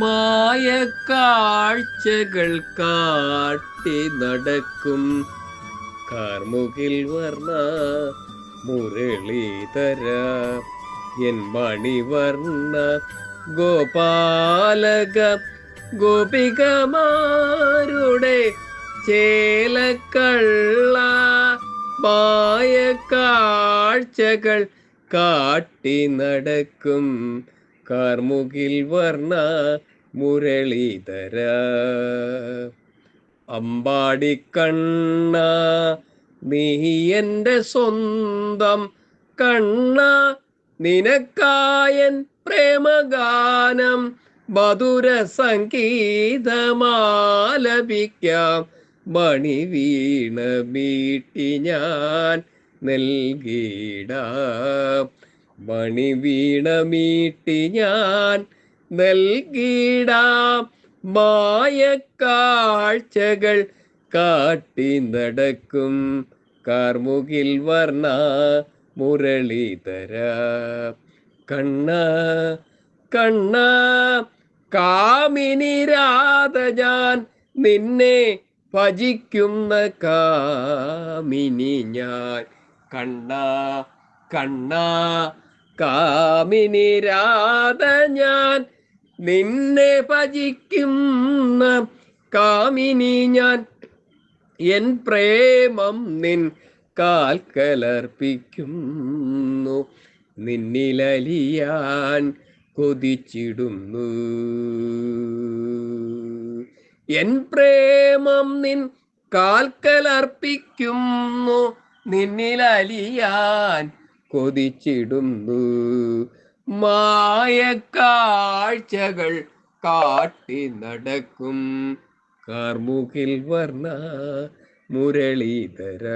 മായക്കാഴ്ചകൾ കാട്ടി നടക്കും. കാർമുകിൽ വർണ മുരളീധര എൻ മണിവർണ ഗോപാലക ഗോപികമാരുടെ ചേലക്കള്ള മായക്കാഴ്ചകൾ കാട്ടി നടക്കും. കാർമുകിൽ വർണ മുരളീധര അമ്പാടിക്കണ്ണ നീ എന്റെ സ്വന്തം കണ്ണ നിനക്കായൻ പ്രേമഗാനം മധുര സംഗീതമാലപിക്കാം. മണി വീണ വീട്ടി ഞാൻ നൽകിടാം. മണിവീണ മീട്ടി ഞാൻ നൽകിടാം മായക്കാഴ്ചകൾ കാട്ടി നടക്കും കാർമുകിൽ വർണ മുരളീധര കണ്ണ കണ്ണ കാമിനി രാധ ഞാൻ നിന്നെ ഭജിക്കുന്ന കാമിനി ഞാൻ. കണ്ണ കണ്ണ കാമിനി രാധ ഞാൻ നിന്നെ ഭജിക്കുന്ന കാമിനി ഞാൻ. എൻ പ്രേമം നിൻ കാൽ കലർപ്പിക്കുന്നു നിന്നിലലിയാൻ കൊതിച്ചിടുന്നു. എൻ പ്രേമം നിൻ കാൽക്കലർപ്പിക്കുന്നു. നിന്നിലലിയാൻ കൊതിച്ചിടുന്നു. മായക്കാഴ്ചകൾ കാട്ടി നടക്കും. കാർമുകിൽ വർണ മുരളീധര.